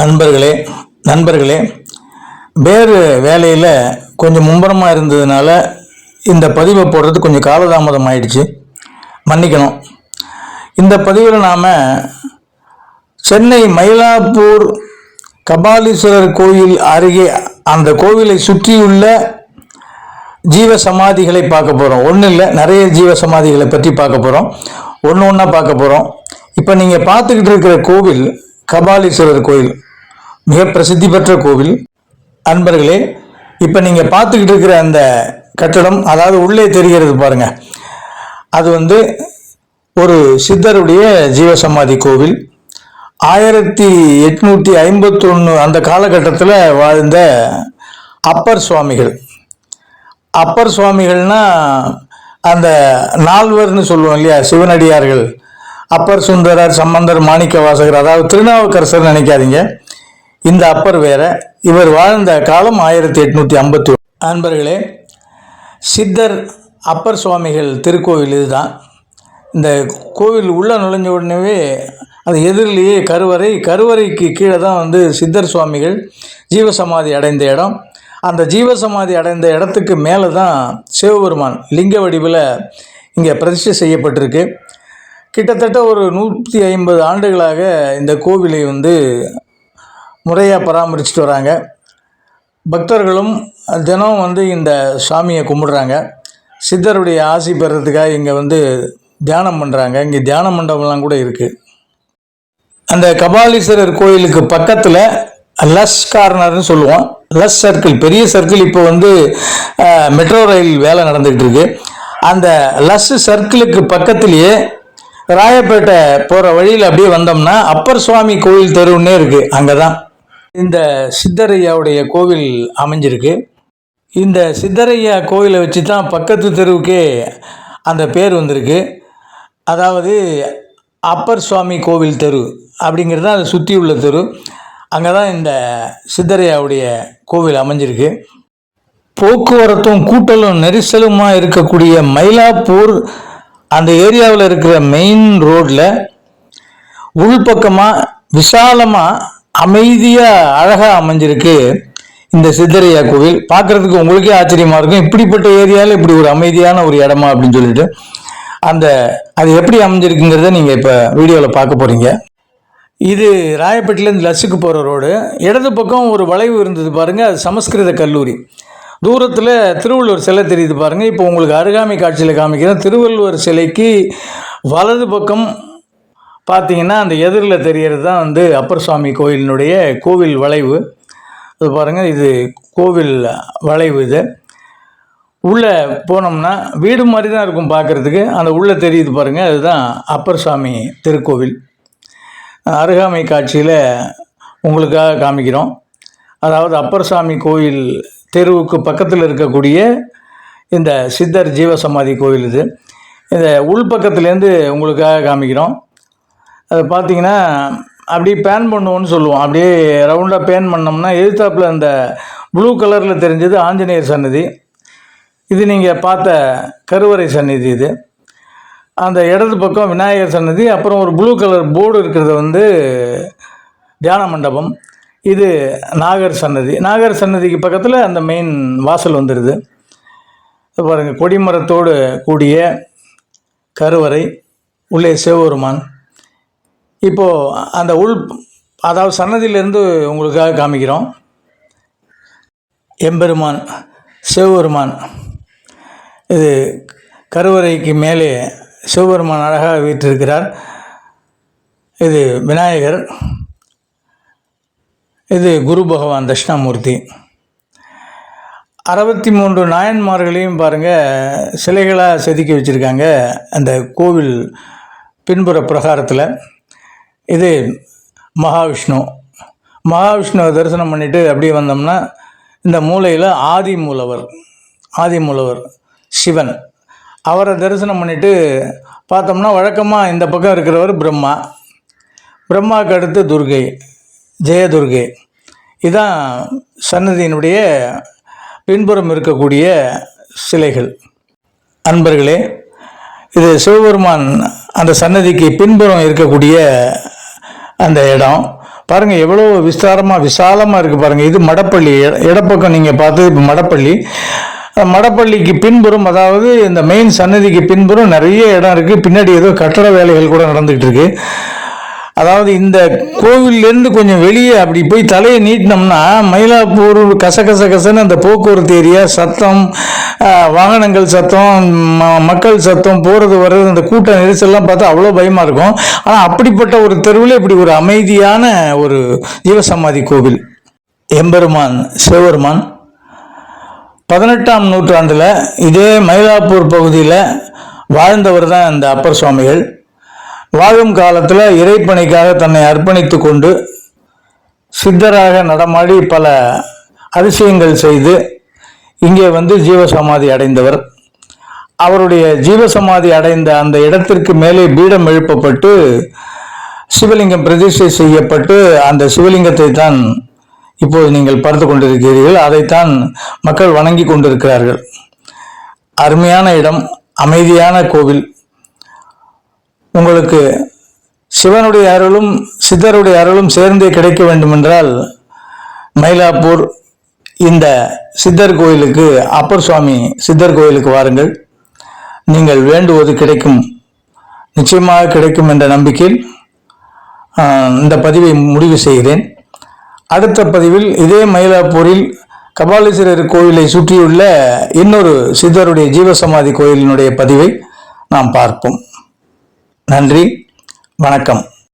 நண்பர்களே நண்பர்களே வேறு வேலையில் கொஞ்சம் மும்பரமாக இருந்ததுனால இந்த பதிவை போடுறது கொஞ்சம் காலதாமதம் ஆயிடுச்சு. மன்னிக்கணும். இந்த பதிவில் நாம் சென்னை மயிலாப்பூர் கபாலீஸ்வரர் கோயில் அருகே அந்த கோவிலை சுற்றியுள்ள ஜீவ சமாதிகளை பார்க்க போகிறோம் ஒன்றும் இல்லை நிறைய ஜீவ சமாதிகளை பற்றி பார்க்க போகிறோம் ஒன்று ஒன்றா பார்க்க போகிறோம் இப்போ நீங்கள் பார்த்துக்கிட்டு இருக்கிற கோவில் கபாலீஸ்வரர் கோயில். மிக பிரசித்தி பெற்ற கோவில். அன்பர்களே இப்போ நீங்கள் பார்த்துக்கிட்டு இருக்கிற அந்த கட்டடம் அதாவது உள்ளே தெரிகிறது பாருங்க. அது வந்து ஒரு சித்தருடைய ஜீவசமாதி கோவில். ஆயிரத்தி எட்நூற்றி ஐம்பத்தொன்று அந்த காலகட்டத்தில் வாழ்ந்த அப்பர் சுவாமிகள். அப்பர் சுவாமிகள்னா அந்த நால்வர்னு சொல்லுவோம் இல்லையா சிவனடியார்கள். அப்பர் சுந்தரர் சம்பந்தர் மாணிக்க வாசகர் அதாவது திருநாவுக்கரசர் நினைக்காதீங்க. இந்த அப்பர் வேற. இவர் வாழ்ந்த காலம் ஆயிரத்தி எட்நூற்றி ஐம்பத்தி அன்பர்களே சித்தர் அப்பர் சுவாமிகள் திருக்கோவில் இதுதான். இந்த கோவில் உள்ள நுழைஞ்ச உடனேவே அது எதிரிலேயே கருவறை கருவறைக்கு கீழே தான் வந்து சித்தர் சுவாமிகள் ஜீவசமாதி அடைந்த இடம். அந்த ஜீவசமாதி அடைந்த இடத்துக்கு மேலே தான் சிவபெருமான் லிங்க வடிவில் இங்கே பிரதிஷ்டை செய்யப்பட்டிருக்கு. கிட்டத்தட்ட ஒரு நூற்றி ஐம்பது ஆண்டுகளாக இந்த கோவிலை வந்து முறையாக பராமரிச்சுட்டு வராங்க. பக்தர்களும் தினம் வந்து இந்த சாமியை கும்பிடுறாங்க. சித்தருடைய ஆசி பெறதுக்காக இங்கே வந்து தியானம் பண்ணுறாங்க இங்கே தியான மண்டபம்லாம் கூட இருக்குது அந்த கபாலீஸ்வரர் கோயிலுக்கு பக்கத்தில் லஸ் கார்னர்னு சொல்லுவோம். லஸ் சர்க்கிள் பெரிய சர்க்கிள் இப்போ வந்து மெட்ரோ ரயில் வேலை நடந்துகிட்டு இருக்கு. அந்த லஸ் சர்க்கிளுக்கு பக்கத்திலேயே ராயப்பேட்டை போகிற வழியில் அப்படியே வந்தோம்னா அப்பர் சுவாமி கோயில் தெருவுன்னே இருக்குது அங்கே தான் இந்த சித்தரையாவுடைய கோவில் அமைஞ்சிருக்கு. இந்த சித்தரையா கோயிலை வச்சு தான் பக்கத்து தெருவுக்கே அந்த பேர் வந்திருக்கு. அதாவது அப்பர் சுவாமி கோவில் தெரு அப்படிங்கிறது தான் அதை சுற்றி உள்ள தெரு. அங்கே தான் இந்த சித்தரையாவுடைய கோவில் அமைஞ்சிருக்கு. போக்குவரத்தும் கூட்டலும் நெரிசலுமாக இருக்கக்கூடிய மயிலாப்பூர் அந்த ஏரியாவில் இருக்கிற மெயின் ரோட்டில் உள்பக்கமாக விசாலமாக அமைதியாக அழகாக அமைஞ்சிருக்கு இந்த சித்தரையா கோவில். பார்க்கறதுக்கு உங்களுக்கே ஆச்சரியமா இருக்கும். இப்படிப்பட்ட ஏரியாவில் இப்படி ஒரு அமைதியான ஒரு இடமா அப்படின்னு சொல்லிட்டு. அந்த அது எப்படி அமைஞ்சிருக்குங்கிறத நீங்கள் இப்போ வீடியோவில் பார்க்க போகிறீங்க இது ராயப்பேட்டிலேருந்து லஸ்ஸுக்கு போகிற ரோடு. இடது பக்கம் ஒரு வளைவு இருந்தது பாருங்கள் அது சமஸ்கிருத கல்லூரி. தூரத்தில் திருவள்ளுவர் சிலை தெரியுது பாருங்கள் இப்போ உங்களுக்கு அருகாமை காட்சியில் காமிக்கிறேன். திருவள்ளுவர் சிலைக்கு வலது பக்கம் பார்த்தீங்கன்னா அந்த எதிரில் தெரிகிறது தான் வந்து அப்பர் சுவாமி கோயிலினுடைய கோவில் வளைவு. இது பாருங்கள் இது கோவில் வளைவு இது. உள்ளே போனோம்னா வீடு மாதிரி தான் இருக்கும் பார்க்குறதுக்கு. அந்த உள்ளே தெரியுது பாருங்கள் அதுதான் அப்பர் சுவாமி திருக்கோவில். அருகாமை காட்சியில் உங்களுக்காக காமிக்கிறோம். அதாவது அப்பர் சுவாமி கோயில் தெருவுக்கு பக்கத்தில் இருக்கக்கூடிய இந்த சித்தர் ஜீவசமாதி கோயில் இது. இந்த உள்பக்கத்துலேருந்து உங்களுக்காக காமிக்கிறோம். அது பார்த்தீங்கன்னா அப்படியே பேன் பண்ணுவோன்னு சொல்லுவோம். அப்படியே ரவுண்டாக பேன் பண்ணோம்னா எதிர்த்தாப்பில் அந்த ப்ளூ கலரில் தெரிஞ்சது ஆஞ்சநேயர் சன்னதி. இது நீங்கள் பார்த்த கருவறை சன்னதி இது. அந்த இடது பக்கம் விநாயகர் சன்னதி அப்புறம் ஒரு ப்ளூ கலர் போர்டு இருக்கிறது வந்து தியான மண்டபம். இது நாகர் சன்னதி. நாகர் சன்னதிக்கு பக்கத்தில் அந்த மெயின் வாசல் வந்துடுது இது பாருங்கள் கொடிமரத்தோடு கூடிய கருவறை உள்ளே சிவபெருமான். இப்போது அந்த உள் அதாவது சன்னதியிலேருந்து உங்களுக்காக காமிக்கிறோம். எம்பெருமான் சிவபெருமான். இது கருவறைக்கு மேலே சிவபெருமான் அழகாக வீற்றிருக்கிறார். இது விநாயகர். இது குரு பகவான் தட்சிணாமூர்த்தி. அறுபத்தி மூன்று நாயன்மார்களையும் பாருங்கள் சிலைகளாக செதுக்கி வச்சுருக்காங்க அந்த கோவில் பின்புற பிரகாரத்தில். இது மகாவிஷ்ணு. மகாவிஷ்ணுவை தரிசனம் பண்ணிவிட்டு அப்படியே வந்தோம்னா இந்த மூலையில் ஆதி மூலவர் ஆதி மூலவர் சிவன். அவரை தரிசனம் பண்ணிவிட்டு பார்த்தோம்னா வழக்கமாக இந்த பக்கம் இருக்கிறவர் பிரம்மா. பிரம்மாவுக்கு அடுத்து துர்கை ஜெயதுர்கை. இதான் சன்னதியினுடைய பின்புறம் இருக்கக்கூடிய சிலைகள். அன்பர்களே இது சிவபெருமான் அந்த சன்னதிக்கு பின்புறம் இருக்கக்கூடிய அந்த இடம். பாருங்கள் எவ்வளோ விஸ்தாரமாக விசாலமாக இருக்குது பாருங்கள் இது மடப்பள்ளி. இடப்பக்கம் நீங்கள் பார்த்தது இப்போ மடப்பள்ளி. மடப்பள்ளிக்கு பின்புறம் அதாவது இந்த மெயின் சன்னதிக்கு பின்புறம் நிறைய இடம் இருக்குது பின்னாடி ஏதோ கட்டட வேலைகள் கூட நடந்துகிட்டு இருக்கு. அதாவது இந்த கோவில்லேருந்து கொஞ்சம் வெளியே அப்படி போய் தலையை நீட்டினோம்னா மயிலாப்பூர் கசகச கசன்னு அந்த போக்குவரத்து ஏரியா சத்தம் வாகனங்கள் சத்தம் ம- மக்கள் சத்தம் போகிறது வர்றது அந்த கூட்ட நெரிசல்லாம் பார்த்தா அவ்வளோ பயமாக இருக்கும். ஆனால் அப்படிப்பட்ட ஒரு தெருவில் இப்படி ஒரு அமைதியான ஒரு ஜீவசமாதி கோவில். எம்பெருமான் சிவபெருமான். பதினெட்டாம் நூற்றாண்டில் இதே மயிலாப்பூர் பகுதியில் வாழ்ந்தவர் தான் இந்த அப்பர் சுவாமிகள். வாழும் காலத்தில் இறைப்பணிக்காக தன்னை அர்ப்பணித்து கொண்டு சித்தராக நடமாடி பல அதிசயங்கள் செய்து இங்கே வந்து ஜீவசமாதி அடைந்தவர். அவருடைய ஜீவசமாதி அடைந்த அந்த இடத்திற்கு மேலே பீடம் எழுப்பப்பட்டு சிவலிங்கம் பிரதிஷ்டை செய்யப்பட்டு அந்த சிவலிங்கத்தை தான் இப்போது நீங்கள் பார்த்து கொண்டிருக்கிறீர்கள். அதைத்தான் மக்கள் வணங்கி கொண்டிருக்கிறார்கள். அருமையான இடம் அமைதியான கோவில். உங்களுக்கு சிவனுடைய அருளும் சித்தருடைய அருளும் சேர்ந்தே கிடைக்க வேண்டுமென்றால் மயிலாப்பூர் இந்த சித்தர் கோயிலுக்கு அப்பர் சுவாமி சித்தர் கோயிலுக்கு வாருங்கள். நீங்கள் வேண்டுவது கிடைக்கும் நிச்சயமாக கிடைக்கும் என்ற நம்பிக்கையில் இந்த பதிவை முடிவு செய்கிறேன். அடுத்த பதிவில் இதே மயிலாப்பூரில் கபாலீஸ்வரர் கோயிலை சுற்றியுள்ள இன்னொரு சித்தருடைய ஜீவசமாதி கோயிலினுடைய பதிவை நாம் பார்ப்போம். நன்றி. வணக்கம்.